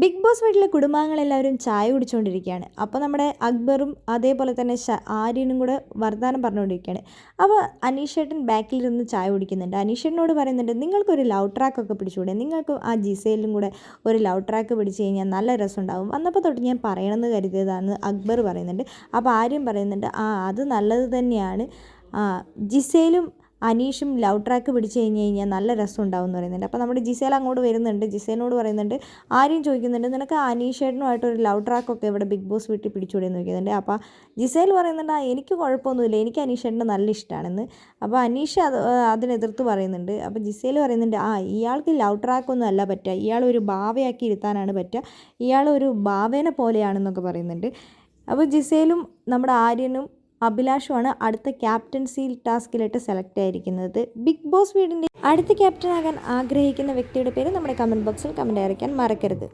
Big boss വീട്ടിലെ കുടുംബാംഗങ്ങളെല്ലാവരും ചായ കുടിച്ചുകൊണ്ടിരിക്കുകയാണ്. അപ്പോൾ നമ്മുടെ അക്ബറും അതേപോലെ തന്നെ ഷ ആര്യനും കൂടെ വർത്തമാനം പറഞ്ഞുകൊണ്ടിരിക്കുകയാണ്. അപ്പോൾ അനീഷേട്ടൻ ബാക്കിലിരുന്ന് ചായ കുടിക്കുന്നുണ്ട്. അനീഷേട്ടനോട് പറയുന്നുണ്ട് നിങ്ങൾക്കൊരു ലവ് ട്രാക്കൊക്കെ പിടിച്ചുകൂടെ? നിങ്ങൾക്ക് ആ ജിസയിലും കൂടെ ഒരു ലവ് ട്രാക്ക് പിടിച്ചു കഴിഞ്ഞാൽ നല്ല രസമുണ്ടാവും. വന്നപ്പോൾ തൊട്ട് ഞാൻ പറയണമെന്ന് കരുതിയതാണ് അക്ബർ പറയുന്നുണ്ട്. അപ്പോൾ ആര്യം പറയുന്നുണ്ട് ആ അത് നല്ലത് തന്നെയാണ്. ജിസയിലും അനീഷും ലവ് ട്രാക്ക് പിടിച്ച് കഴിഞ്ഞ് കഴിഞ്ഞാൽ നല്ല രസം ഉണ്ടാവും എന്ന് പറയുന്നുണ്ട്. അപ്പോൾ നമ്മുടെ ജിസേൽ അങ്ങോട്ട് വരുന്നുണ്ട്. ജിസേലിനോട് പറയുന്നുണ്ട് ആരെയും ചോദിക്കുന്നുണ്ട് നിനക്ക് അനീഷേട്ടനുമായിട്ട് ഒരു ലവ് ട്രാക്കൊക്കെ ഇവിടെ ബിഗ് ബോസ് വീട്ടിൽ പിടിച്ചുകൂടെ എന്ന് ചോദിക്കുന്നുണ്ട്. അപ്പോൾ ജിസേൽ പറയുന്നുണ്ട് ആ എനിക്ക് കുഴപ്പമൊന്നുമില്ല. എനിക്ക് അനീഷേട്ടനെ നല്ല ഇഷ്ടമാണെന്ന്. അപ്പോൾ അനീഷ് അത് അതിനെതിർത്ത് പറയുന്നുണ്ട്. അപ്പോൾ ജിസേൽ പറയുന്നുണ്ട് ആ ഇയാൾക്ക് ലവ് ട്രാക്കൊന്നും അല്ല പറ്റുക. ഇയാൾ ഒരു ഭാവയാക്കി ഇരുത്താനാണ് പറ്റുക. ഇയാൾ ഒരു ഭാവേനെ പോലെയാണെന്നൊക്കെ പറയുന്നുണ്ട്. അപ്പോൾ ജിസേലും നമ്മുടെ ആര്യനും അഭിലാഷുമാണ് അടുത്ത ക്യാപ്റ്റൻസി ടാസ്കിലിട്ട് സെലക്ട് ആയിരിക്കുന്നത്. ബിഗ് ബോസ് വീടിന്റെ അടുത്ത ക്യാപ്റ്റനാകാൻ ആഗ്രഹിക്കുന്ന വ്യക്തിയുടെ പേര് നമ്മുടെ കമന്റ് ബോക്സിൽ കമന്റ് അറിയിക്കാൻ മറക്കരുത്.